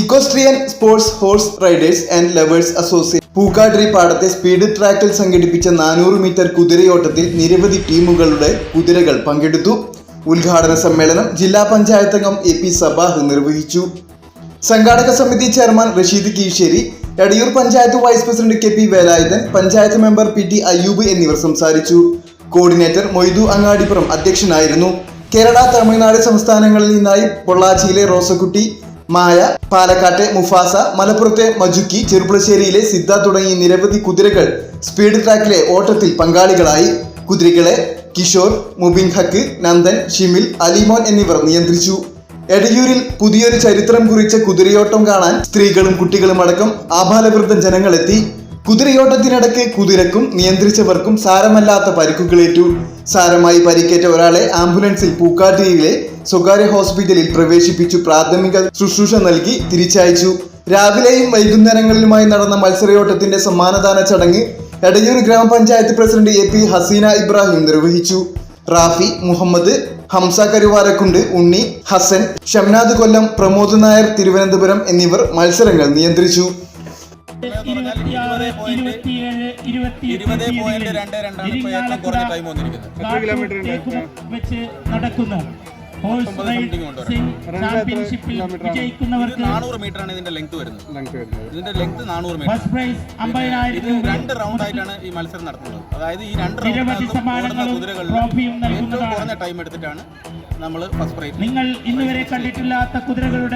Equestrian sports horse riders and lovers association Pookattiri പാടത്തെ speed ട്രാക്കിൽ സംഘടിപ്പിച്ച നാനൂറ് മീറ്റർ കുതിരയോട്ടത്തിൽ നിരവധി ടീമുകളുടെ കുതിരകൾ പങ്കെടുത്തു. ഉദ്ഘാടന സമ്മേളനം ജില്ലാ പഞ്ചായത്ത് അംഗം എ പി സബാഹ് നിർവഹിച്ചു. സംഘാടക സമിതി chairman Rasheed Keesseri Edayur panchayat vice president K P Velayudhan panchayat member P T Ayyub എന്നിവർ സംസാരിച്ചു. കോർഡിനേറ്റർ മൊയ്തു അങ്ങാടിപ്പുറം അധ്യക്ഷനായിരുന്നു. കേരള തമിഴ്നാട് സംസ്ഥാനങ്ങളിൽ നിന്നായി പൊള്ളാച്ചിയിലെ റോസക്കുട്ടി മായ പാലക്കാട്ടെ മുഫാസ മലപ്പുറത്തെ മജുക്കി ചെറുപ്പുളശ്ശേരിയിലെ സിദ്ധ തുടങ്ങി നിരവധി കുതിരകൾ സ്പീഡ് ട്രാക്കിലെ ഓട്ടത്തിൽ പങ്കാളികളായി. കുതിരകളെ കിഷോർ മുബിൻ ഹക്ക് നന്ദൻ ഷിമിൽ അലിമോൻ എന്നിവർ നിയന്ത്രിച്ചു. എടയൂരിൽ പുതിയൊരു ചരിത്രം കുറിച്ച കുതിരയോട്ടം കാണാൻ സ്ത്രീകളും കുട്ടികളും അടക്കം ആഭാലവൃദ്ധം ജനങ്ങളെത്തി. കുതിരയോട്ടത്തിനിടയ്ക്ക് കുതിരക്കും നിയന്ത്രിച്ചവർക്കും സാരമല്ലാത്ത പരിക്കുകളേറ്റു. സാരമായി പരിക്കേറ്റ ഒരാളെ ആംബുലൻസിൽ പൂക്കാട്ടിയിലെ സ്വകാര്യ ഹോസ്പിറ്റലിൽ പ്രവേശിപ്പിച്ചു പ്രാഥമിക ശുശ്രൂഷ നൽകി തിരിച്ചയച്ചു. രാവിലെയും വൈകുന്നേരങ്ങളിലുമായി നടന്ന മത്സരയോട്ടത്തിന്റെ സമ്മാനദാന ചടങ്ങ് Edayur grama panchayat president A P Haseena Ibrahim നിർവഹിച്ചു. റാഫി മുഹമ്മദ് ഹംസ കരുവാരക്കുണ്ട് ഉണ്ണി ഹസൻ ഷംനാദ് കൊല്ലം പ്രമോദ് നായർ തിരുവനന്തപുരം എന്നിവർ മത്സരങ്ങൾ നിയന്ത്രിച്ചു. ഇരുപത്തിയാറ് ഇരുപത്തിയേഴ് ഇരുപത് പോയിന്റ് രണ്ട് രണ്ടാണ് ഏറ്റവും കുറഞ്ഞ ടൈം വന്നിരിക്കുന്നത്. വെച്ച് നടക്കുന്ന. ചാമ്പ്യൻഷിപ്പിൽ വിജയിക്കുന്നവർക്ക് നാനൂറ് മീറ്റർ ആണ് ഇതിന്റെ ലെങ്ത് വരുന്നത്. ഇതിന്റെ ലെങ്ത് നാനൂറ് മീറ്റർ ഫസ്റ്റ് പ്രൈസ് ഇത് അമ്പതിനായിരം രൂപ. രണ്ട് റൗണ്ട് ആയിട്ടാണ് ഈ മത്സരം നടത്തുന്നത്. അതായത് ഈ രണ്ട് സമ്മാനങ്ങളും കുതിരകളിൽ ട്രോഫിയും ഏറ്റവും കുറഞ്ഞ ടൈം എടുത്തിട്ടാണ് നമ്മൾ ഫസ്റ്റ് പ്രൈസ് നിങ്ങൾ ഇന്നുവരെ കണ്ടിട്ടില്ലാത്ത കുതിരകളുടെ